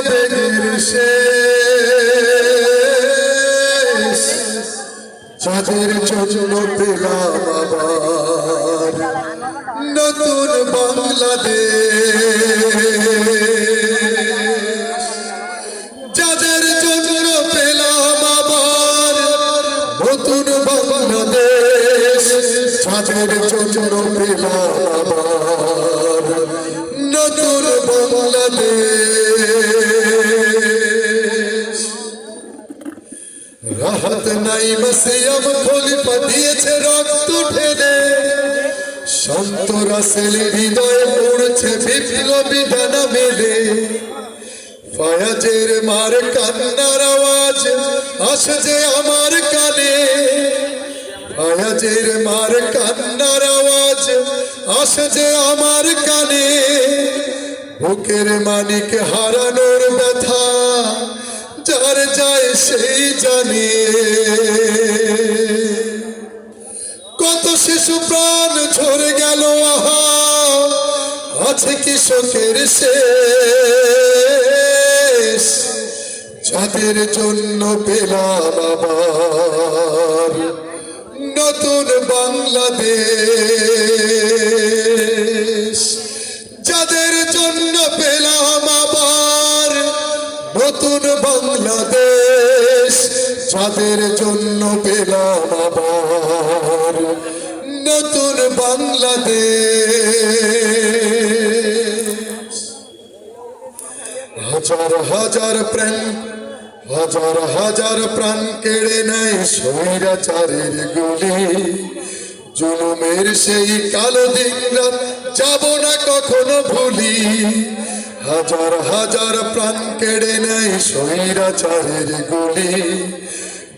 আবেগের শেষ। জন্য পেলাম আবার নতুন বাংলাদেশ। যাদের জন্য পেলাম আবার নতুন বাংলাদেশ। যাদের জন্য পেলাম আবার নতুন বাংলাদেশ। বসে আম খলিফা দিয়েছে রক্ত ঢেলে। সন্ত রাসেল হৃদয়ে পড়ছে বিপ্লবী ডানা মেলে। ফায়াজের মার কান্নার আওয়াজ আসে যে আমার কানে। ফায়াজের মার কান্নার আওয়াজ আসে যে আমার কানে। বুকের মানিক হারানোর ব্যথা, যার যায় সেই জানে কত শিশু প্রাণ ঝরে গেল, আহা। আছে কি শোকের শেষ? যাদের জন্য পেলাম আবার নতুন বাংলাদেশ। যাদের জন্য পেলাম আবার নতুন বাংলাদেশ। যাদের জন্য পেলাম আবার নতুন বাংলাদেশ। হাজার হাজার প্রাণ, হাজার হাজার প্রাণ কেড়ে নেয় স্বৈরাচারের গুলি। জুলুমের সেই কালো দিন যাব না কখনো ভুলি। হাজার হাজার প্রাণ কেড়ে নেয় স্বৈরাচারের গুলি।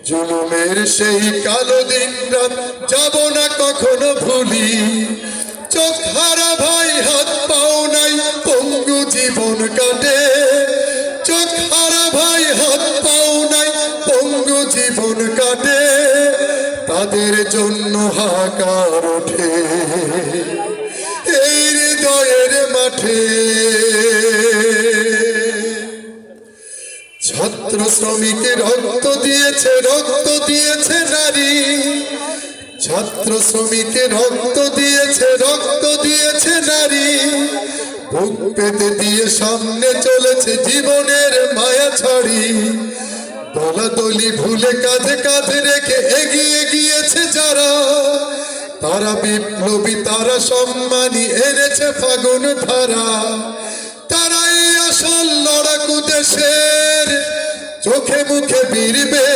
জুলুমের সেই কালো দিন রাত যাব না কখনো ভুলি। চোখ হারা ভাই, হাত পাও নাই, পঙ্গু জীবন কাটে। চোখ হারা ভাই, হাত পাও নাই, পঙ্গু জীবন কাটে। তাদের জন্য হাকার ওঠে। এই হৃদয়ের মাঠে শ্রমিকের রক্ত দিয়েছে রক্ত দিয়েছে নারী। ছাত্র শ্রমিকের রক্ত দিয়েছে রক্ত দিয়েছে নারী। বুক পেতে দিয়ে সামনে চলেছে জীবনের মায়া ছাড়ি। দলাদলি ভুলে কাঁধে কাঁধে রেখে এগিয়ে গিয়েছে যারা। তারা বিপ্লবী, তারা সম্মানী, এনেছে ফাগুন ধারা। তারাই আসল লড়াকু দেশের চোখে মুখে বীরবে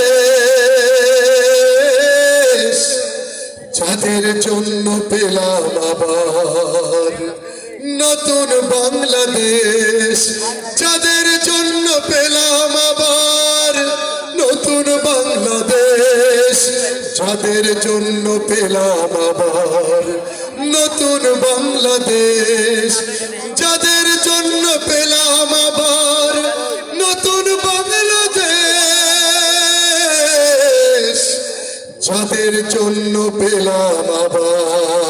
যাদের জন্য পেলাম আবার নতুন বাংলাদেশ। যাদের জন্য পেলাম আবার নতুন বাংলাদেশ। যাদের জন্য পেলাম আবার নতুন বাংলাদেশ। যাদের যাদের জন্য পেলাম আবার।